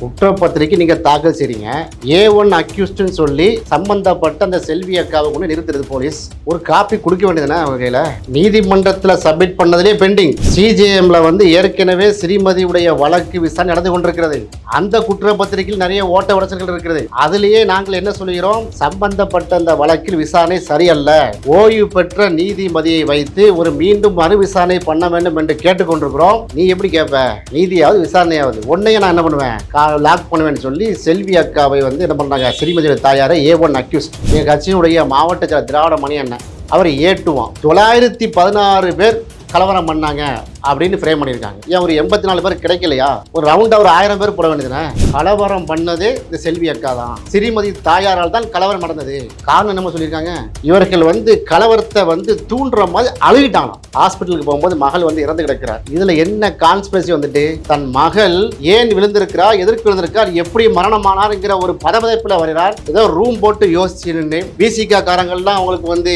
குற்றப்பத்திரிக்கை நீங்க தாக்கல் செய்றீங்க. ஏ ஒன் அக்யூஸ்ட்னு சொல்லி சம்பந்தப்பட்ட அந்த செல்வி அக்காவை கொண்டு நிறுத்துறது போலீஸ் ஒரு காப்பி கொடுக்க வேண்டியதுனா அவங்க கையில? நீதிமன்றத்துல சப்மிட் பண்ணதுலேயே பெண்டிங் சிஜேஎம்ல வந்து ஏற்கனவே ஸ்ரீமதியுடைய வழக்கு விசாரணை நடந்து கொண்டிருக்கிறது. அந்த குற்றப்பத்திரிகையில் நிறைய ஓட்ட உடச்சல்கள் இருக்கிறது அதுலேயே நாங்கள் என்ன சொல்கிறோம் சம்பந்தப்பட்ட அந்த வழக்கில் விசாரணை சரியல்ல. ஓய்வு பெற்ற நீதிமதியை வைத்து ஒரு மீண்டும் மறு விசாரணை பண்ண வேண்டும் என்று கேட்டுக்கொண்டிருக்கிறோம். நீ எப்படி கேட்ப நீதியாவது விசாரணையாவது. உன்னையே நான் என்ன பண்ணுவேன்? லாக் பண்ணுவேன்னு சொல்லி செல்வி அக்காவை வந்து என்ன பண்ணாங்க ஸ்ரீமதியோட தாயாரை ஏ ஒன் அக்யூஸ்ட் எங்கள் கட்சியினுடைய மாவட்ட திராவிட மணி அண்ணன் அவர் ஏட்டுவான். தொள்ளாயிரத்தி பதினாறு பேர் கலவரம் பண்ணாங்க. அப்படின்னு ஃப்ரேம் பண்ணியிருக்காங்க. ஏன் ஒரு எண்பத்தி நாலு பேர் கிடைக்கலையா? ஒரு ரவுண்டாக ஒரு ஆயிரம் பேர் போட வேண்டியதுனே கலவரம் பண்ணது இந்த செல்வி அக்கா தான். ஸ்ரீமதி தாயாரால் தான் கலவரம் நடந்தது. காரணம் என்ன சொல்லியிருக்காங்க? இவர்கள் வந்து கலவரத்தை வந்து தூண்டுற மாதிரி அழுகிட்டாங்க ஹாஸ்பிட்டலுக்கு போகும்போது மகள் வந்து இறந்து கிடக்கிறார். இதில் என்ன கான்ஸ்பிரசி வந்துட்டு? தன் மகள் ஏன் விழுந்திருக்கிறார் எதற்கு விழுந்திருக்கார் எப்படி மரணமானார்ங்கிற ஒரு பதபதைப்புல வருகிறார். ஏதோ ரூம் போட்டு யோசிச்சு நின்று பிசிகா காரங்கள்லாம் அவங்களுக்கு வந்து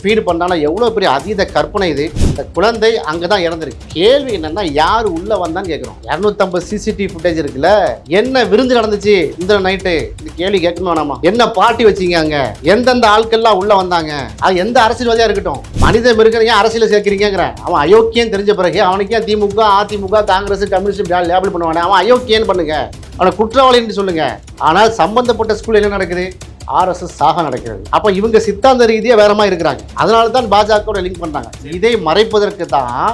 ஃபீடு பண்ணாலும் எவ்வளோ பெரிய அதீத கற்பனை இது. இந்த குழந்தை அங்கே தான் இறந்திருக்கு. கேள்வி என்னன்னா யார் உள்ள வந்தான்னு கேட்கிறோம் இரநூத்தம்பது சிசிடிவி ஃபுட்டேஜ் இருக்குல்ல என்ன விருந்து நடந்துச்சு இந்த நைட்டு? இந்த கேள்வி கேட்கணும் வேணாமா என்ன பார்ட்டி வச்சீங்க அங்க? எந்தெந்த ஆட்கள்லாம் உள்ள வந்தாங்க? அது எந்த அரசியல்வாதியா இருக்கட்டும். மனித மிருகம் அரசியல் சேர்க்கிறீங்கிற சேர்க்கிறீங்கிறேன் அவன் அயோக்கியம் தெரிஞ்ச பிறகு அவனுக்கே திமுக அதிமுக காங்கிரஸ் கம்யூனிஸ்ட் லேபிள் பண்ணுவானே? அவன் அயோக்கியன்னு பண்ணுங்க. அவனை குற்றவாளின்னு சொல்லுங்க. ஆனால் சம்பந்தப்பட்ட ஸ்கூல் என்ன நடக்குது? ஆர்எஸ்எஸ் சாக நடக்கிறது. அப்போ இவங்க சித்தாந்த ரீதியாக வேற மாதிரி இருக்கிறாங்க. அதனால தான் பாஜகவோட லிங்க் பண்ணுறாங்க இதை மறைப்பதற்கு தான்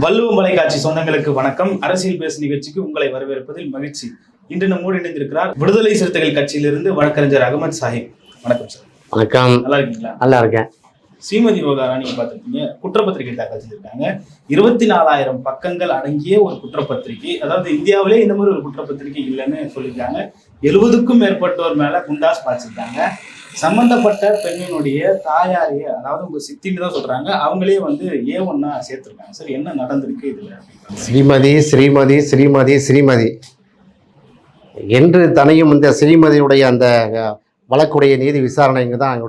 வள்ளுவ மலைக்காட்சி சொந்தங்களுக்கு வணக்கம். அரசியல் பேசு நிகழ்ச்சிக்கு உங்களை வரவேற்பதில் மகிழ்ச்சி. இன்று நம்மோடு இணைந்திருக்கிறார் விடுதலை சிறுத்தைகள் கட்சியிலிருந்து வழக்கறிஞர் அகமது சாஹிப். வணக்கம் சார். வணக்கம். நல்லா இருக்கீங்களா? நல்லா இருக்கேன். ஸ்ரீமதி விவகாரம் நீங்க பார்த்திருக்கீங்க குற்றப்பத்திரிகை தாக்கல் செஞ்சிருக்காங்க. இருபத்தி நாலாயிரம் பக்கங்கள் அடங்கிய ஒரு குற்றப்பத்திரிகை. அதாவது இந்தியாவிலே இந்த மாதிரி ஒரு குற்றப்பத்திரிகை இல்லைன்னு சொல்லியிருக்காங்க. எழுபதுக்கும் மேற்பட்டோர் மேல குண்டாஸ் பாய்ச்சிருக்காங்க. சம்பந்தப்பட்ட பெண்ணினுடைய தாயாரையே அதாவது உங்க சித்தின்னு தான் சொல்றாங்க அவங்களே வந்து ஏ ஒன்னா சேர்த்திருக்காங்க. சார் என்ன நடந்திருக்கு இதுல ஸ்ரீமதி ஸ்ரீமதி ஸ்ரீமதி ஸ்ரீமதி. என்று தனையும் இந்த ஸ்ரீமதியுடைய அந்த வழக்குடைய நீதி விசாரணைங்க தான்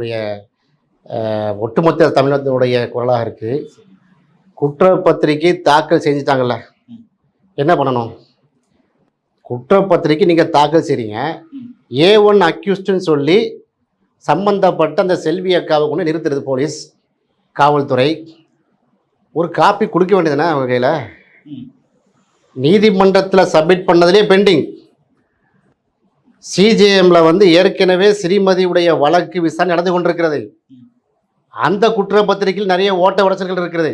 அஹ், ஒட்டுமொத்த தமிழகத்தினுடைய குரலாக இருக்குது குற்றப்பத்திரிக்கை தாக்கல் செஞ்சுட்டாங்கல்ல. என்ன பண்ணணும்? குற்றப்பத்திரிக்கை நீங்கள் தாக்கல் செய்றீங்க. ஏ ஒன் அக்யூஸ்ட்னு சொல்லி சம்பந்தப்பட்ட அந்த செல்வி அக்காவை கொண்டு நிறுத்துறது போலீஸ் காவல்துறை. ஒரு காப்பி கொடுக்க வேண்டியதுனா அவங்க கையில். நீதிமன்றத்தில் சப்மிட் பண்ணதுலேயே பெண்டிங் சிஜேஎம்ல வந்து ஏற்கனவே ஸ்ரீமதியுடைய வழக்கு விசாரணை நடந்து கொண்டிருக்கிறது. அந்த குற்றப்பத்திரிகையில் நிறைய ஓட்ட உடச்சல்கள் இருக்கிறது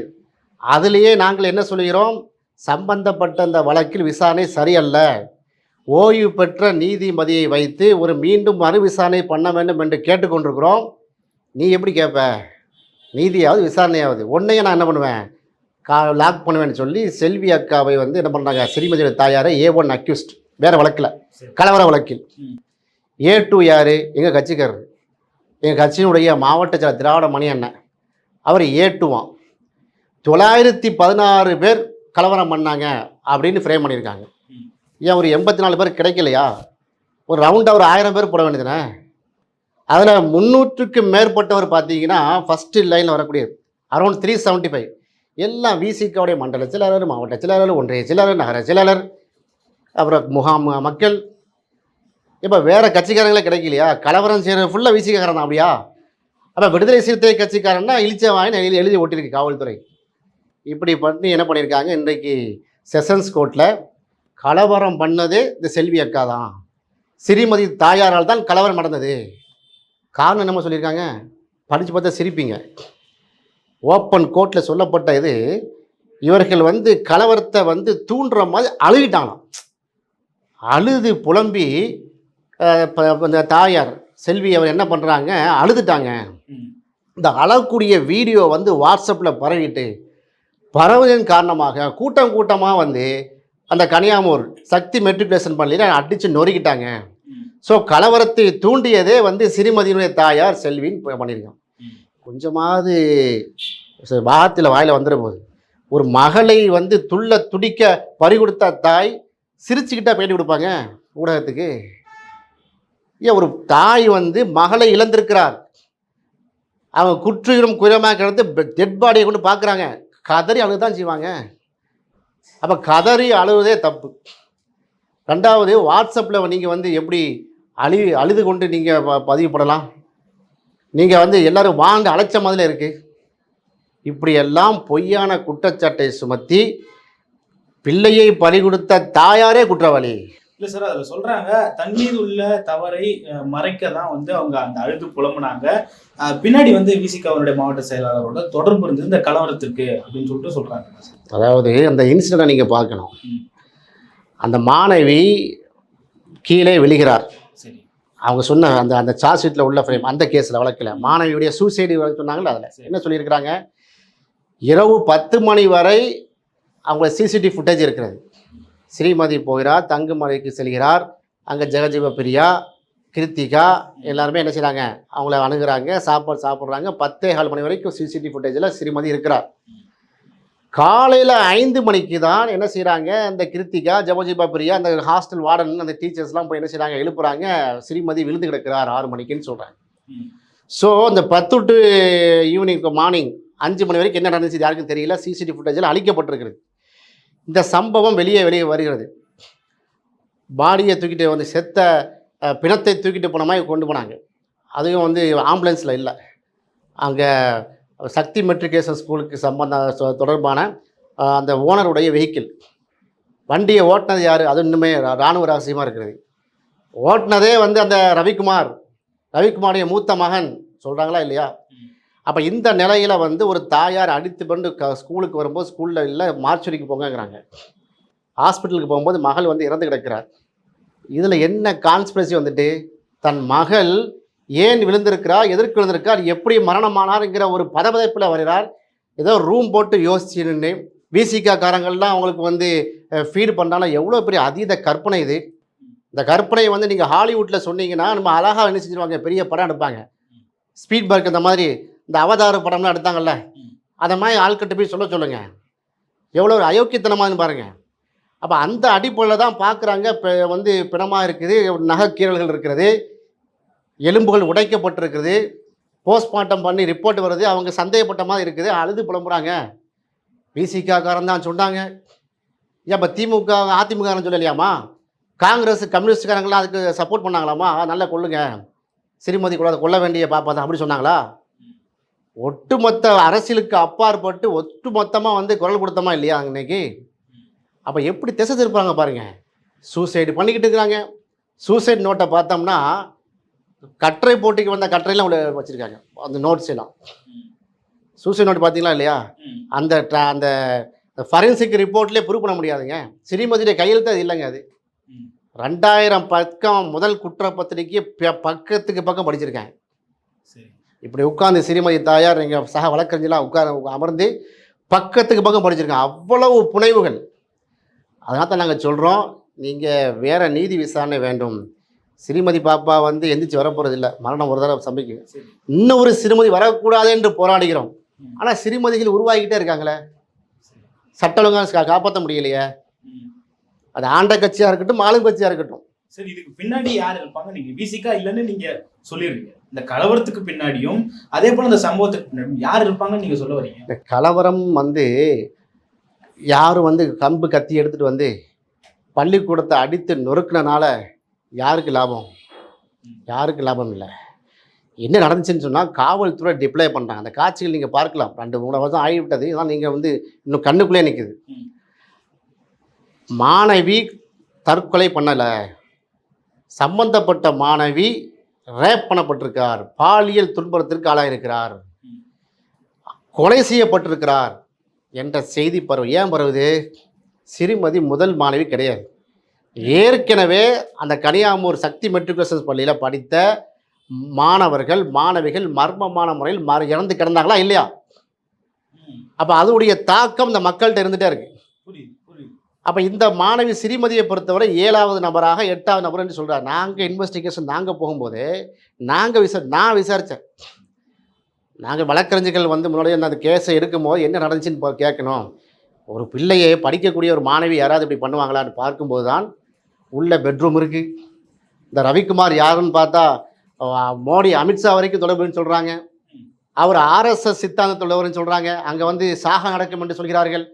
அதிலேயே நாங்கள் என்ன சொல்கிறோம் சம்பந்தப்பட்ட அந்த வழக்கில் விசாரணை சரியல்ல. ஓய்வு பெற்ற நீதிமதியை வைத்து ஒரு மீண்டும் மறு விசாரணை பண்ண வேண்டும் என்று கேட்டுக்கொண்டிருக்கிறோம். நீ எப்படி கேட்ப நீதியாவது விசாரணையாவது. உன்னையே நான் என்ன பண்ணுவேன்? கா லாக் பண்ணுவேன்னு சொல்லி செல்வி அக்காவை வந்து என்ன பண்ணுறாங்க ஸ்ரீமதியோட தாயாரை ஏ ஒன் அக்யூஸ்ட் வேறு வழக்கில். கலவர வழக்கில். ஏ டூ யார்? எங்கள் கட்சிக்காரர். எங்கள் கட்சியினுடைய மாவட்ட செயலர் திராவிட மணி அண்ணன். அவர் ஏ டூவான் தொள்ளாயிரத்தி பதினாறு பேர் கலவரம் பண்ணாங்க அப்படின்னு ஃப்ரேம் பண்ணியிருக்காங்க. ஏன் ஒரு எண்பத்தி நாலு பேர் கிடைக்கலையா? ஒரு ரவுண்டாக ஒரு ஆயிரம் பேர் போட வேண்டியதுனே அதில் முந்நூற்றுக்கு மேற்பட்டவர் பார்த்தீங்கன்னா ஃபஸ்ட்டு லைனில் வரக்கூடியது அரௌண்ட் த்ரீ செவன்ட்டி ஃபைவ் எல்லாம் விசிகாவுடைய மண்டல செயலாளர் மாவட்ட செயலாளர் ஒன்றிய செயலாளர் நகர செயலாளர் அப்புறம் முகாம் மக்கள். இப்போ வேறு கட்சிக்காரங்களே கிடைக்கலையா? கலவரம் செய்கிற ஃபுல்லாக விசிகாரன் அப்படியா? அப்போ விடுதலை சிறுத்தை கட்சிக்காரன்னா இழிச்ச வாங்கி எழுதி எழுதி ஓட்டியிருக்கு காவல்துறை. இப்படி பண்ணி என்ன பண்ணியிருக்காங்க? இன்றைக்கு செஷன்ஸ் கோர்ட்டில் கலவரம் பண்ணதே இந்த செல்வி அக்கா தான். ஸ்ரீமதி தாயாரால் தான் கலவரம் நடந்தது. காரணம் என்னமோ சொல்லியிருக்காங்க? படித்து பார்த்தா சிரிப்பீங்க. ஓப்பன் கோர்ட்டில் சொல்லப்பட்ட இது இவர்கள் வந்து கலவரத்தை வந்து தூண்டுற மாதிரி அழுகிட்டாங்களாம். அழுது புலம்பி அஹ், இந்த தாயார் செல்வி அவர் என்ன பண்ணுறாங்க அழுதுட்டாங்க. இந்த அழக்கூடிய வீடியோ வந்து வாட்ஸ்அப்பில் பரவிட்டு பரவுதன் காரணமாக கூட்டம் கூட்டமாக வந்து அந்த கனியாமூர் சக்தி மெட்ரிகுலேஷன் பள்ளியில் அடித்து நொறுக்கிட்டாங்க. ஸோ கலவரத்தை தூண்டியதே வந்து சிறுமதியினுடைய தாயார் செல்வின்னு பண்ணியிருக்கான். கொஞ்சமாவது வாகத்தில் வாயில் வந்துட போகுது ஒரு மகளை வந்து துள்ள துடிக்க பறிகொடுத்த தாய் சிரிச்சுக்கிட்டா பேட்டி கொடுப்பாங்க ஊடகத்துக்கு. ஏன் ஒரு தாய் வந்து மகளை இழந்திருக்கிறார். அவங்க குற்றுயிரும் குயரமாக கிடந்து டெட் பாடியை கொண்டு பார்க்குறாங்க. கதறி அவங்க தான் செய்வாங்க. அப்போ கதறி அழுவதே தப்பு. ரெண்டாவது வாட்ஸ்அப்பில் நீங்கள் வந்து எப்படி அழி அழுது கொண்டு நீங்கள் ப பதிவுப்படலாம் நீங்கள் வந்து எல்லோரும் வாங்க அழைச்ச மாதிரி இருக்குது இப்படியெல்லாம் பொய்யான குற்றச்சாட்டை சுமத்தி பிள்ளையை பறி கொடுத்த தாயாரே குற்றவாளி. இல்ல சார் அதுல சொல்றாங்க தன் மீது உள்ள தவறை மறைக்க தான் வந்து அவங்க அந்த அழுது புலம்புனாங்க. பின்னாடி வந்து விசிக அவருடைய மாவட்ட செயலாளரோட தொடர்பு இருந்தது இந்த கலவரத்திற்கு அப்படின்னு சொல்லிட்டு சொல்றாங்க. அதாவது அந்த இன்சிடெண்ட்டை நீங்கள் பார்க்கணும். அந்த மாணவி கீழே விழுகிறார். சரி. அவங்க சொன்ன அந்த அந்த சார்ஜ் ஷீட்டில் உள்ள ஃப்ரேம் அந்த கேஸில் வழக்கில் மாணவியுடைய சூசைடு சொன்னாங்கல்ல அதில். என்ன சொல்லியிருக்கிறாங்க? இரவு பத்து மணி வரை அவங்க சிசிடிவி ஃபுட்டேஜ் இருக்கிறது. ஸ்ரீமதி போகிறார் தங்குமலைக்கு செல்கிறார். அங்கே ஜெகஜீவ பிரியா கிருத்திகா எல்லாருமே என்ன செய்கிறாங்க அவங்கள அணுகிறாங்க சாப்பாடு சாப்பிட்றாங்க. பத்தே கால் மணி வரைக்கும் சிசிடிவி ஃபுட்டேஜில் ஸ்ரீமதி இருக்கிறார். காலையில் ஐந்து மணிக்கு தான் என்ன செய்கிறாங்க அந்த கிருத்திகா ஜபஜிபா பிரியா அந்த ஹாஸ்டல் வார்டன் அந்த டீச்சர்ஸ்லாம் போய் என்ன செய்கிறாங்க எழுப்புறாங்க. ஸ்ரீமதி விழுந்து கிடக்கிறார் ஆறு மணிக்குன்னு சொல்கிறாங்க ஸோ இந்த பத்து டு ஈவினிங் மார்னிங் அஞ்சு மணி வரைக்கும் என்ன நடந்துச்சு? யாருக்கும் தெரியல. சிசிடிவி ஃபுட்டேஜில் அழிக்கப்பட்டிருக்கிறது. இந்த சம்பவம் வெளியே வெளியே வருகிறது. பாடியை தூக்கிட்டு வந்து செத்த பிணத்தை தூக்கிட்டு போன மாதிரி கொண்டு போனாங்க. அதுவும் வந்து ஆம்புலன்ஸில் இல்லை. அங்கே சக்தி மெட்ரிகேஷன் ஸ்கூலுக்கு சம்பந்த தொடர்பான அந்த ஓனருடைய வெஹிக்கிள். வண்டியை ஓட்டினது யார்? அது இன்னுமே ரா- ராணுவ ரகசியமாக இருக்கிறது ஓட்டினதே வந்து அந்த ரவிக்குமார். ரவிக்குமாருடைய மூத்த மகன். சொல்கிறாங்களா இல்லையா? அப்போ இந்த நிலையில் வந்து ஒரு தாயார் அடித்து கொண்டு க ஸ்கூலுக்கு வரும்போது ஸ்கூலில் இல்லை மார்ச்சுரிக்கு போங்கங்கிறாங்க. ஹாஸ்பிட்டலுக்கு போகும்போது மகள் வந்து இறந்து கிடக்கிறார். இதில் என்ன கான்ஸ்பிரசி வந்துட்டு? தன் மகள் ஏன் விழுந்திருக்கிறார் எதற்கு விழுந்திருக்கார் எப்படி மரணமானாருங்கிற ஒரு பதபதைப்பில் வருகிறார். ஏதோ ரூம் போட்டு யோசிச்சுன்னு விசிகாக்காரங்கள்லாம் அவங்களுக்கு வந்து ஃபீடு பண்ணாலும் எவ்வளோ பெரிய அதீத கற்பனை இது. இந்த கற்பனையை வந்து நீங்கள் ஹாலிவுட்டில் சொன்னீங்கன்னா நம்ம அழகாக என்ன செஞ்சுருவாங்க? பெரிய படம் எடுப்பாங்க. ஸ்பீட் பர்க் இந்த மாதிரி இந்த அவதார படம்லாம் எடுத்தாங்கல்ல அதை மாதிரி ஆள்கிட்ட போய் சொல்ல சொல்லுங்கள் எவ்வளோ ஒரு அயோக்கியத்தனமானு பாருங்கள் அப்போ அந்த அடிப்படையில் தான் பார்க்குறாங்க இப்போ வந்து பிணமாக இருக்குது நகைக்கீரல்கள் இருக்கிறது எலும்புகள் உடைக்கப்பட்டிருக்குது போஸ்ட்மார்ட்டம் பண்ணி ரிப்போர்ட் வருது அவங்க சந்தேகப்பட்ட மாதிரி இருக்குது அழுது புலம்புறாங்க. பிசிகாக்காரன் தான் சொன்னாங்க. ஏன் இப்போ திமுக அதிமுகன்னு சொல்லலையாமா? காங்கிரஸ் கம்யூனிஸ்ட்காரங்களாம் அதுக்கு சப்போர்ட் பண்ணாங்களாமா? நல்லா கொள்ளுங்க சிறுமதி கொள்ள கொள்ள வேண்டிய பாப்பா தான் அப்படி சொன்னாங்களா? ஒட்டுமொத்த அரசியலுக்கு அப்பாற்பட்டு ஒட்டுமொத்தமாக வந்து குரல் கொடுத்தமா இல்லையா இன்னைக்கு? அப்போ எப்படி திசை திருப்பாங்க பாருங்க. சூசைடு பண்ணிக்கிட்டு இருக்கிறாங்க. சூசைட் நோட்டை பார்த்தோம்னா கட்டுரை போட்டிக்கு வந்த கற்றையெல்லாம் உள்ள வச்சுருக்காங்க. அந்த நோட்ஸ் எல்லாம். சூசைட் நோட் பார்த்தீங்களா இல்லையா? அந்த tra- அந்த ஃபரென்சிக் ரிப்போர்ட்லேயே ப்ரூவ் பண்ண முடியாதுங்க. சிறிமதியுடைய கையெழுத்து அது இல்லைங்க அது. ரெண்டாயிரம் பக்கம் முதல் குற்றப்பத்திரிக்கை ப- பக்கத்துக்கு பக்கம் படிச்சிருக்கேன். சரி. இப்படி உட்காந்து சிறுமதி தாயார் எங்கள் சக வழக்கறிஞலாம் உட்காந்து அமர்ந்து பக்கத்துக்கு பக்கம் படிச்சிருக்கேன் அவ்வளவு புனைவுகள். அதனால தான் நாங்கள் சொல்கிறோம் நீங்கள் வேறு நீதி விசாரணை வேண்டும். ஸ்ரீமதி பாப்பா வந்து எந்திரிச்சு வரப்போகிறது இல்லை மரணம் ஒரு தடவை சமைக்கும் இன்னும் ஒரு சிறுமதி வரக்கூடாது என்று போராடுகிறோம். ஆனால் சிறுமதிகள் உருவாகிக்கிட்டே இருக்காங்களே. சட்ட ஒழுங்காக காப்பாற்ற முடியலையே. அது ஆண்ட கட்சியாக இருக்கட்டும் ஆளும் கட்சியாக இருக்கட்டும். சரி இதுக்கு பின்னாடி யார் இருப்பாங்க? நீங்கள் பிசிக்கா இல்லைன்னு நீங்கள் சொல்லிடுறீங்க. இந்த கலவரத்துக்கு பின்னாடியும் அதே போல இந்த சம்பவத்துக்கு பின்னாடியும் யார் இருப்பாங்கன்னு நீங்க சொல்ல வரீங்க? இந்த கலவரம் வந்து யாரும் வந்து கம்பு கத்தி எடுத்துகிட்டு வந்து பள்ளிக்கூடத்தை அடித்து நொறுக்குனனால யாருக்கு லாபம்? யாருக்கு லாபம் இல்லை. என்ன நடந்துச்சுன்னு சொன்னால் காவல்துறை டிப்ளை பண்ணுறாங்க அந்த காட்சிகள் நீங்கள் பார்க்கலாம். ரெண்டு மூணு வருஷம் ஆகிவிட்டது. இதான் நீங்கள் வந்து இன்னும் கண்ணுக்குள்ளே நிற்குது. மாணவி தற்கொலை பண்ணலை. சம்பந்தப்பட்ட மாணவி ரேப் பண்ணப்பட்டிருக்கார் பாலியல் துன்புறத்திற்கு ஆளாயிருக்கிறார். கொலை செய்யப்பட்டிருக்கிறார் என்ற செய்தி பரவு ஏன் பரவுது? சிறுமதி முதல் மாணவி கிடையாது. ஏற்கனவே அந்த கனியாமூர் சக்தி மெட்ரிகுலேஷன் பள்ளியில் படித்த மாணவர்கள் மாணவிகள் மர்மமான முறையில் மறு இறந்து கிடந்தாங்களா இல்லையா? அப்போ அதனுடைய தாக்கம் இந்த மக்கள்கிட்ட இருந்துகிட்டே இருக்கு. புரியுது. அப்போ இந்த மாணவி ஸ்ரீமதியை பொறுத்தவரை ஏழாவது நபராக எட்டாவது நபர் என்று சொல்கிறார் நாங்கள் இன்வெஸ்டிகேஷன் நாங்கள் போகும்போது நாங்கள் விசா நான் விசாரித்தேன் நாங்கள் வழக்கறிஞர்கள் வந்து முன்னாடி அந்த கேஸை எடுக்கும்போது என்ன நடந்துச்சுன்னு போ கேட்கணும். ஒரு பிள்ளையை படிக்கக்கூடிய ஒரு மாணவி யாராவது இப்படி பண்ணுவாங்களான்னு பார்க்கும்போது தான் உள்ள பெட்ரூம் இருக்குது இந்த ரவிக்குமார் யாருன்னு பார்த்தா மோடி அமித்ஷா வரைக்கும் தொடர்புன்னு சொல்கிறாங்க அவர் ஆர்எஸ்எஸ் சித்தாந்தத்துள்ளவர்னு சொல்கிறாங்க அங்கே வந்து சாக நடக்கும் என்று சொல்கிறார்கள்.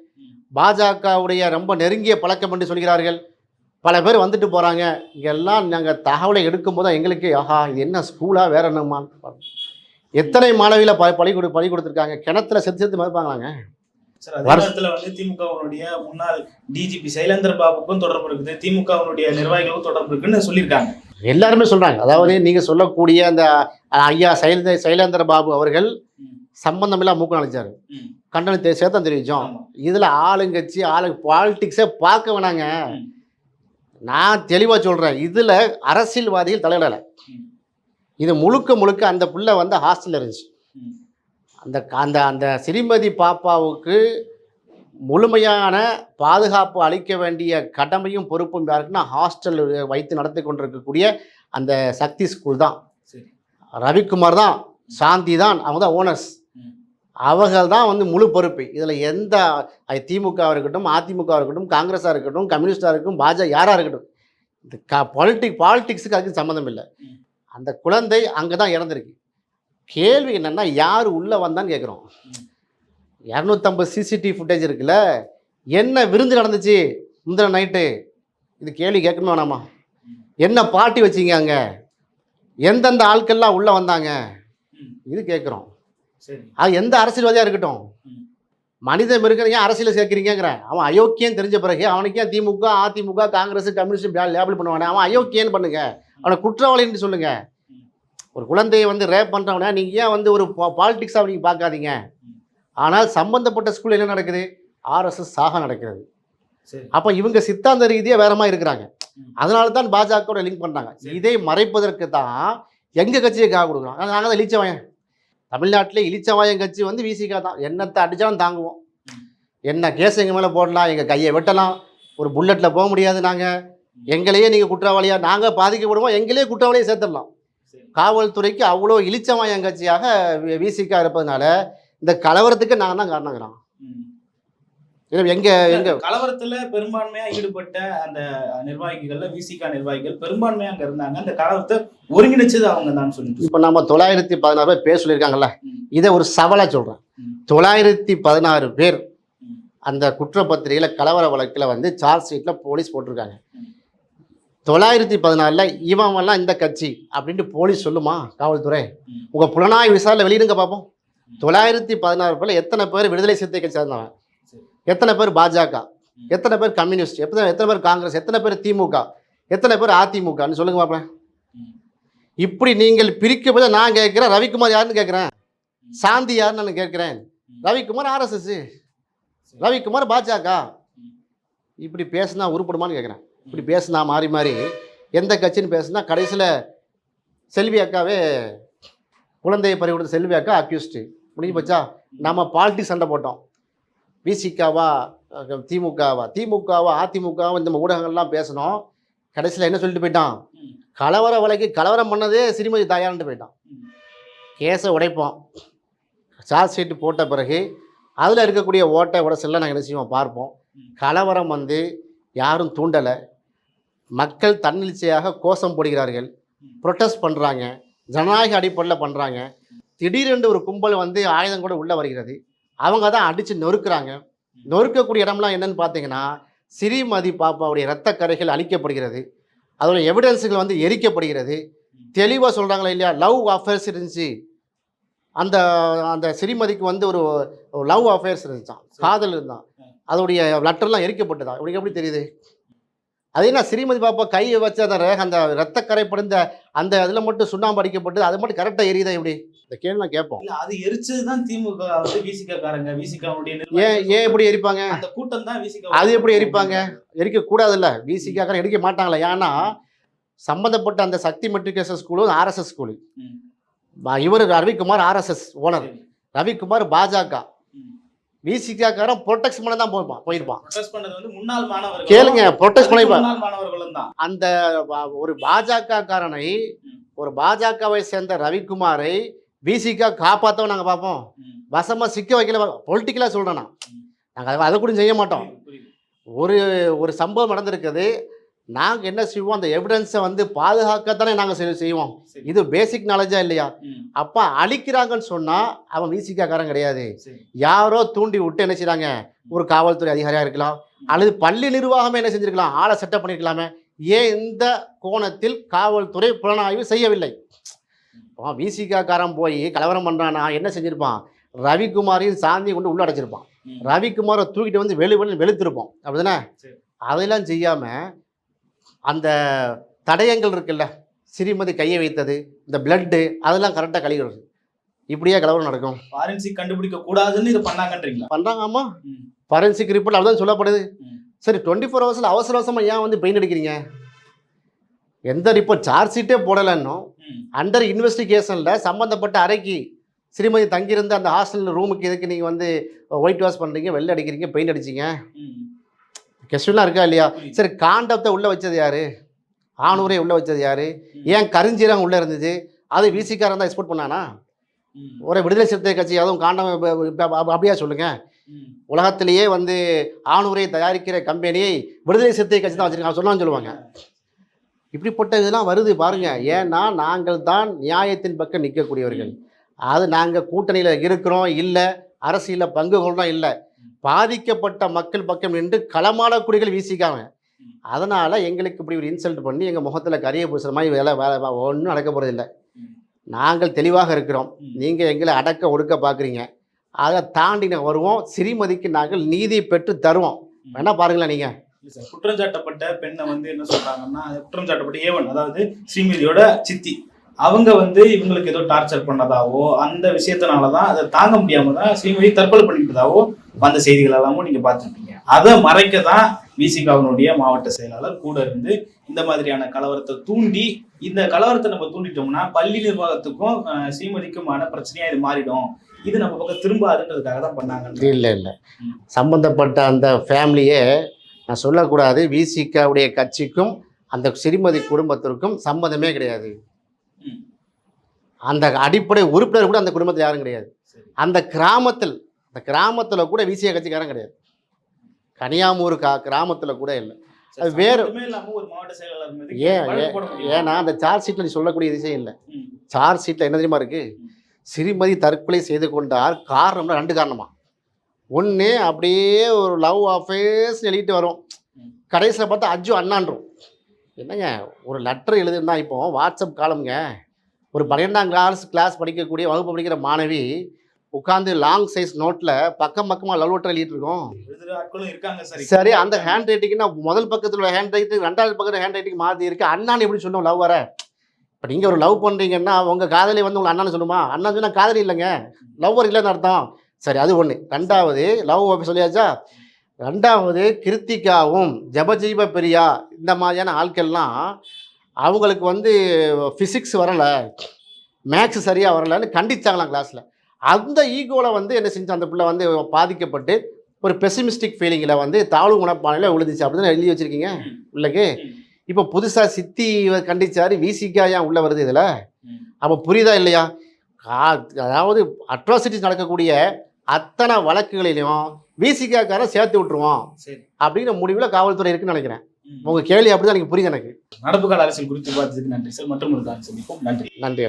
பாஜகவுடைய ரொம்ப நெருங்கிய பழக்கம் என்று சொல்கிறார்கள். பல பேர் வந்துட்டு போகிறாங்க இங்கெல்லாம் நாங்கள் தகவலை எடுக்கும்போது எங்களுக்கு ஆஹா இது என்ன ஸ்கூலாக வேற என்னம்மான்னு எத்தனை மாணவியில் ப பழி கொடு பழி கொடுத்துருக்காங்க. கிணத்துல செத்து செத்து மதிப்பாங்களாங்க சார் அதே வருஷ- நேரத்துல வந்து திமுகவினுடைய முன்னாள் டிஜிபி சைலேந்தர் பாபுக்கும் தொடர்பு இருக்குது. திமுகவினுடைய நிர்வாகிகளுக்கும் தொடர்பு இருக்குன்னு சொல்லியிருக்காங்க. எல்லாருமே சொல்கிறாங்க அதாவது நீங்கள் சொல்லக்கூடிய அந்த ஐயா சைலேந்திர சைலேந்திர பாபு அவர்கள். சம்பந்தமில்லா மூக்கம் அழைச்சார். கண்டனத்தை சேர்த்தம் தெரிவித்தோம். இதில் ஆளுங்கட்சி ஆளு பாலிடிக்ஸே பார்க்க வேணாங்க. நான் தெளிவாக சொல்கிறேன் இதில் அரசியல்வாதிகள் தலையிடலை. இது முழுக்க முழுக்க அந்த பிள்ளை வந்து ஹாஸ்டலில் இருந்துச்சு. அந்த அந்த அந்த ஸ்ரீமதி பாப்பாவுக்கு முழுமையான பாதுகாப்பு அளிக்க வேண்டிய கடமையும் பொறுப்பும் யாருக்குன்னா ஹாஸ்டல் வைத்து நடத்தி கொண்டிருக்கக்கூடிய அந்த சக்தி ஸ்கூல் தான் ரவிக்குமார் தான் சாந்தி தான் அவங்க தான் ஓனர்ஸ். அவர்கள் தான் வந்து முழு பொறுப்பு. இதில் எந்த அது திமுக இருக்கட்டும் அதிமுக இருக்கட்டும் காங்கிரஸாக இருக்கட்டும் கம்யூனிஸ்டாக இருக்கட்டும் பாஜக யாராக இருக்கட்டும் இந்த க பாலிட்டிக் பாலிட்டிக்ஸுக்கு அதுக்கு சம்மந்தம் இல்லை. அந்த குழந்தை அங்கே தான் இறந்துருக்கு. கேள்வி என்னென்னா யார் உள்ளே வந்தான்னு கேட்குறோம் இரநூத்தம்பது சிசிடிவி ஃபுட்டேஜ் இருக்குல்ல என்ன விருந்து நடந்துச்சு முந்தின நைட்டு இது கேள்வி கேட்கணுமா வேணாமா என்ன பார்ட்டி வச்சீங்க அங்கே? எந்தெந்த ஆட்கள்லாம் உள்ளே வந்தாங்க? இது கேட்குறோம் அது எந்த அரசியல்வாதியாக இருக்கட்டும். மனித மிருகம் ஏன் அரசியலில் சேர்க்குறீங்கிறேன் அவன் அயோக்கியன்னு தெரிஞ்ச பிறகு அவனுக்கு ஏன் திமுக அதிமுக காங்கிரஸ் கம்யூனிஸ்ட் லேபிள் பண்ணுவானே? அவன் அயோக்கியன்னு பண்ணுங்க. அவனை குற்றவாளின்னு சொல்லுங்க. ஒரு குழந்தையை வந்து ரேப் பண்ணுறவன நீங்கள் ஏன் வந்து ஒரு பாலிடிக்ஸாக நீங்கள் பார்க்காதீங்க? ஆனால் சம்பந்தப்பட்ட ஸ்கூல் என்ன நடக்குது? ஆர்எஸ்எஸ் சாக நடக்கிறது. அப்போ இவங்க சித்தாந்த ரீதியாக வேறமா இருக்கிறாங்க. அதனால தான் பாஜகவோட லிங்க் பண்ணுறாங்க. இதை மறைப்பதற்கு தான் எங்கள் கட்சியை காக கொடுக்குறோம் நாங்கள் தான் இழிச்சவாயன் தமிழ்நாட்டிலே இலிச்சவாயம் கட்சி வந்து விசிகா தான். என்னத்தை அடித்தாலும் தாங்குவோம். என்ன கேஸ் எங்கள் மேலே போடலாம் எங்கள் கையை வெட்டலாம் ஒரு புல்லட்டில் போக முடியாது நாங்கள் எங்களையே நீங்கள் குற்றவாளியாக நாங்கள் பாதிக்கப்படுவோம் எங்களையே குற்றவாளியை சேர்த்துடலாம். காவல்துறைக்கு அவ்வளோ இலிச்சவாயம் கட்சியாக விசிகா இருப்பதனால இந்த கலவரத்துக்கு நாங்கள் தான் காரணங்கிறோம் எங்க எங்க கலவரத்துல பெரும்பான்மையா ஈடுபட்ட அந்த நிர்வாகிகள்ல விசிகா நிர்வாகிகள் பெரும்பான்மையா அங்க இருந்தாங்க அந்த கலவரத்தை ஒருங்கிணைச்சது அவங்க தான் சொல்லிட்டு இப்போ நம்ம தொள்ளாயிரத்தி பதினாறு பேர் பேர் சொல்லியிருக்காங்கல்ல. இதை ஒரு சவாலாக சொல்கிறேன். தொள்ளாயிரத்தி பதினாறு பேர். அந்த குற்றப்பத்திரிகையில் கலவர வழக்கில் வந்து சார்ஜ் ஷீட்டில் போலீஸ் போட்டிருக்காங்க. தொள்ளாயிரத்தி பதினாலில் இவன்லாம் இந்த கட்சி அப்படின்ட்டு போலீஸ் சொல்லுமா காவல்துறை. உங்கள் புலனாய்வு விசாரில் வெளியிடுங்க பார்ப்போம் தொள்ளாயிரத்தி பதினாறு பேரில் எத்தனை பேர் விடுதலை சிறுத்தை கட்சி சேர்ந்தவன் சரி. எத்தனை பேர் பாஜக. எத்தனை பேர் கம்யூனிஸ்ட்? எத்தனை எத்தனை பேர் காங்கிரஸ்? எத்தனை பேர் திமுக? எத்தனை பேர் அதிமுகன்னு சொல்லுங்க பாப்பேன். இப்படி நீங்கள் பிரிக்கப்பட நான் கேட்குறேன் ரவிக்குமார் யாருன்னு கேட்குறேன்? சாந்தி யாருன்னு நான் கேட்குறேன். ரவிக்குமார் ஆர்எஸ்எஸ். ரவிக்குமார் பாஜக. இப்படி பேசுனா உருப்படுமான்னு கேட்குறேன். இப்படி பேசுனா மாறி மாறி எந்த கட்சின்னு பேசுனா கடைசியில் செல்வி அக்காவே குழந்தையை பறி கொடுத்த செல்வி அக்கா அக்யூஸ்டு முடிஞ்சு போச்சா? நம்ம பாலிட்டிக்ஸ் சண்டை போட்டோம். விசிகாவா திமுகவா? திமுகவா அதிமுகவா? இந்த ஊடகங்கள்லாம் பேசணும். கடைசியில் என்ன சொல்லிட்டு போயிட்டான். கலவர வழக்கு கலவரம் பண்ணதே சிறுமதி தாயான்ட்டு போயிட்டான். கேஸை உடைப்போம். சார்ஜ் ஷீட்டு போட்ட பிறகு அதில் இருக்கக்கூடிய ஓட்டை உடசெல்லாம் நாங்கள் என்ன செய்வோம்? பார்ப்போம். கலவரம் வந்து யாரும் தூண்டலை. மக்கள் தன்னெழுச்சியாக கோஷம் போடுகிறார்கள். ப்ரொட்டஸ்ட் பண்ணுறாங்க ஜனநாயக அடிப்படையில் பண்ணுறாங்க திடீரென்று ஒரு கும்பல் வந்து ஆயுதம் கூட உள்ளே வருகிறது. அவங்க தான் அடித்து நொறுக்குறாங்க நொறுக்கக்கூடிய இடம்லாம் என்னன்னு பார்த்தீங்கன்னா ஸ்ரீமதி பாப்பாவுடைய இரத்த கரைகள் அழிக்கப்படுகிறது. அதோட எவிடன்ஸுகள் வந்து எரிக்கப்படுகிறது. தெளிவாக சொல்கிறாங்களா இல்லையா? லவ் அஃபேர்ஸ் இருந்துச்சு. அந்த அந்த ஸ்ரீமதிக்கு வந்து ஒரு லவ் அஃபேர்ஸ் இருந்துச்சான் காதல் இருந்தான். அதோடைய லெட்டர்லாம் எரிக்கப்பட்டதா? உங்களுக்கு எப்படி தெரியுது? அது என்ன ஸ்ரீமதி பாப்பா கையை வச்ச அந்த ரேக அந்த ரத்தக்கரை படிந்த அந்த இதில் மட்டும் சுண்ணாம்பு அடிக்கப்பட்டது அது மட்டும் கரெக்டாக எரியுதா எப்படி? இந்த கேள்வி நான் கேட்போம் அது எரிச்சதுதான் திமுக வந்து விசிகா காரங்க விசிகாவுடைய ஏன் ஏன் எப்படி எரிப்பாங்க? அந்த கூட்டம் தான் விசிகா அது எப்படி எரிப்பாங்க? எரிக்கக்கூடாதுல்ல பிசிக்காக எரிக்க மாட்டாங்களா. ஏன்னா சம்மந்தப்பட்ட அந்த சக்தி மெட்ரிகுலேஷன் ஸ்கூலும் ஆர்எஸ்எஸ் ஸ்கூலு. இவர் ரவிக்குமார் ஆர்எஸ்எஸ் ஓனர். ரவிக்குமார் பாஜக. விசிகாக்காரன் ப்ரொடெக்ட் பண்ண தான் போயிருப்பான். போயிருப்பான் கேளுங்க ப்ரொடெக்ட் பண்ணிப்பான் அந்த ஒரு பாஜக காரனை. ஒரு பாஜகவை சேர்ந்த ரவிக்குமாரை பிசிகா காப்பாற்றவும் நாங்கள் பார்ப்போம். வசமாக சிக்க வைக்கல. பொலிட்டிக்கலாக சொல்கிறேன் நான். நாங்கள் அதை கூட செய்ய மாட்டோம். ஒரு ஒரு சம்பவம் நடந்திருக்குது. நாங்கள் என்ன செய்வோம்? அந்த எவிடன்ஸை வந்து பாதுகாக்கத்தானே நாங்கள் செய்வோம். இது பேசிக் நாலேஜா இல்லையா? அப்போ அழிக்கிறாங்கன்னு சொன்னால் அவன் விசிகாக்காரன் கிடையாது. யாரோ தூண்டி விட்டு என்ன செய்றாங்க? ஒரு காவல்துறை அதிகாரியாக இருக்கலாம். அல்லது பள்ளி நிர்வாகமே என்ன செஞ்சிருக்கலாம்? ஆளை செட்டப் பண்ணியிருக்கலாமே ஏன் இந்த கோணத்தில் காவல்துறை புலனாய்வு செய்யவில்லை? விசிகாக்காரன் போய் கலவரம் பண்ணுறானா என்ன செஞ்சிருப்பான்? ரவிக்குமாரையும் சாந்தி கொண்டு உள்ள அடைச்சிருப்பான். ரவிக்குமாரை தூக்கிட்டு வந்து வெளி வெளி வெளுத்திருப்போம். அப்படிதானே. அதெல்லாம் செய்யாமல் அந்த தடயங்கள் இருக்குல்ல சிறுமதி கையை வைத்தது இந்த பிளட்டு அதெல்லாம் கரெக்டாக கழிகிறது இப்படியே கலவரம் நடக்கும். ஃபாரன்சிக் கண்டுபிடிக்க கூடாதுன்னு இது பண்ணாங்கன்றீங்களா? பண்ணுறாங்க ஆமாம் ஃபாரன்சிக் ரிப்போர்ட் அவ்வளோதான் சொல்லப்படுது. சரி டுவெண்ட்டி ஃபோர் ஹவர்ஸில் அவசர அவசரமாக ஏன் வந்து பெயின் அடிக்கிறீங்க? எந்த ரிப்போர்ட் சார்ஜ் ஷீட்டே போடலைன்னும். அண்டர் இன்வெஸ்டிகேஷனில் சம்மந்தப்பட்ட அறைக்கு ஸ்ரீமதி தங்கியிருந்த அந்த ஹாஸ்டல் ரூமுக்கு எதுக்கு நீங்கள் வந்து ஒயிட் வாஷ் பண்ணுறீங்க வெள்ளை அடிக்கிறீங்க பெயிண்ட் அடிச்சிங்க. கெஸ்டின்லாம் இருக்கா இல்லையா. சரி காண்டத்தை உள்ளே வச்சது யாரு? ஆணூரை உள்ளே வச்சது யாரு? ஏன் கருஞ்சீரகம் உள்ளே இருந்துச்சு அது விசிக்காரன் தான் எக்ஸ்போர்ட் பண்ணானா? ஒரு விடுதலை சிறுத்தை கட்சி அதுவும் காண்டம் அப்படியா சொல்லுங்க? ம். உலகத்திலேயே வந்து ஆணுரை தயாரிக்கிற கம்பெனியை விடுதலை சிறுத்தை கட்சி தான் வச்சிருக்காங்க. சொன்னான்னு சொல்லுவாங்க. இப்படிப்பட்ட இதெல்லாம் வருது பாருங்க. ஏன்னா நாங்கள் தான் நியாயத்தின் பக்கம் நிற்கக்கூடியவர்கள். அது நாங்கள் கூட்டணியில் இருக்கிறோம் இல்லை அரசியலில் பங்கு கொள்றோம் இல்லை. பாதிக்கப்பட்ட மக்கள் பக்கம் நின்று களமாடக்கூடியகள் வீசிக்காங்க அதனால் எங்களுக்கு இப்படி ஒரு இன்சல்ட் பண்ணி எங்கள் முகத்தில் கரிய பூசுற மாதிரி வேலை வேலை ஒன்றும் நடக்க போகிறதில்லை நாங்கள் தெளிவாக இருக்கிறோம். நீங்கள் எங்களை அடக்க ஒடுக்க பார்க்குறீங்க அதை தாண்டி நாங்கள் வருவோம். சிறுமதிக்கு நாங்கள் நீதி பெற்று தருவோம். வேணால் பாருங்களேன் நீங்கள் சார் குற்றம் சாட்டப்பட்ட பெண்ணை வந்து என்ன சொல்றாங்கன்னா குற்றம் சாட்டப்பட்ட ஏவன் அதாவது ஸ்ரீமதியோட சித்தி. அவங்க வந்து இவங்களுக்கு ஏதோ டார்ச்சர் பண்ணதாவோ அந்த விஷயத்தினாலதான் அதை தாங்க முடியாம தான் ஸ்ரீமதி தற்கொலை பண்ணிக்கிட்டதாவோ வந்த செய்திகள் எல்லாமும் நீங்க பார்த்துருப்பீங்க. அதை மறைக்க தான் விசிகாவினுடைய மாவட்ட செயலாளர் கூட இருந்து இந்த மாதிரியான கலவரத்தை தூண்டி இந்த கலவரத்தை நம்ம தூண்டிட்டோம்னா பள்ளி நிர்வாகத்துக்கும் ஸ்ரீமதிக்குமான பிரச்சனையா இது மாறிடும். இது நம்ம பக்கம் திரும்பாதுன்றதுக்காக தான் பண்ணாங்க இல்லை இல்லை. ம். சம்பந்தப்பட்ட அந்த ஃபேமிலியே நான் சொல்லக்கூடாது. விசிகாவுடைய கட்சிக்கும் அந்த சிறுமதி குடும்பத்திற்கும் சம்மந்தமே கிடையாது. அந்த அடிப்படை உறுப்பினர் கூட அந்த குடும்பத்தில் யாரும் கிடையாது. அந்த கிராமத்தில் அந்த கிராமத்தில் கூட விசிக கட்சிக்காரன் கிடையாது. கனியாமூர் கா கிராமத்தில் கூட இல்லை. அது வேற- ஏன். ஏன்னா அந்த சார்ஜ் ஷீட்டில் நீ சொல்லக்கூடிய விஷயம் இல்லை சார்ஜ் ஷீட்டில் என்ன தெரியுமா இருக்கு? ம். சிறுமதி தற்கொலை செய்து கொண்டார் காரணம்னா ரெண்டு காரணமா? ஒன்று அப்படியே ஒரு லவ் அஃபேர்ஸ் எழுதிட்டு வரும். கடைசியில் பார்த்தா அஜு அண்ணான்றோம். என்னங்க ஒரு லெட்டர் எழுதுனா இப்போ வாட்ஸ்அப் காலமுங்க. ஒரு பன்னிரெண்டாம் கிளாஸ் கிளாஸ் படிக்கக்கூடிய வகுப்பு படிக்கிற மாணவி உட்காந்து லாங் சைஸ் நோட்டில் பக்கம் பக்கமாக லவ் லெட்டர் எழுதிட்டு சரி சரி அந்த ஹேண்ட் ரைட்டிங்னா முதல் பக்கத்தில் ஹேண்ட் ரைட்டிங் ரெண்டாவது பக்கத்தில் ஹேண்ட் ரைட்டிங் மாற்றி இருக்கு. அண்ணான்னு எப்படி சொன்னோம் லவ் வர? இப்போ நீங்கள் ஒரு லவ் பண்ணுறீங்கன்னா உங்கள் காதலி வந்து உங்களை அண்ணான்னு சொல்லுமா? அண்ணா சொன்னால் காதலி இல்லைங்க. லவ்வர் இல்லைன்னு அர்த்தம். சரி அது ஒன்று ரெண்டாவது லவ் சொல்லியாச்சா? ரெண்டாவது கிருத்திகாவும் ஜபஜீப பெரியா இந்த மாதிரியான ஆட்கள்லாம் அவங்களுக்கு வந்து ஃபிசிக்ஸ் வரலை. மேக்ஸ் சரியாக வரலைன்னு கண்டிச்சாங்களாம் கிளாஸில் அந்த ஈகோவில் வந்து என்ன செஞ்சு அந்த பிள்ளை வந்து பாதிக்கப்பட்டு ஒரு பெசிமிஸ்டிக் ஃபீலிங்கில் வந்து தாழ்வு மனப்பானையில் விழுந்துச்சு. அப்படின்னு எழுதி வச்சுருக்கீங்க பிள்ளைக்கு உள்ளக்கு? இப்போ புதுசாக சித்தி கண்டிச்சாரு விசிகா ஏன் உள்ளே வருது இதில். அப்போ புரியுதா இல்லையா? அதாவது அட்ராசிட்டிஸ் நடக்கக்கூடிய அத்தனை வழக்குகளிலையும் விசிகாக்காரன் சேர்த்து விட்டுருவோம் அப்படிங்கிற முடிவில் காவல்துறை இருக்குன்னு நினைக்கிறேன். உங்கள் கேள்வி அப்படி தான் எனக்கு புரியுது எனக்கு. நடப்பு கால அரசியல் குறித்து பார்த்ததுக்கு நன்றி சார். மற்றும் ஒரு சந்திப்போம். நன்றி நன்றி.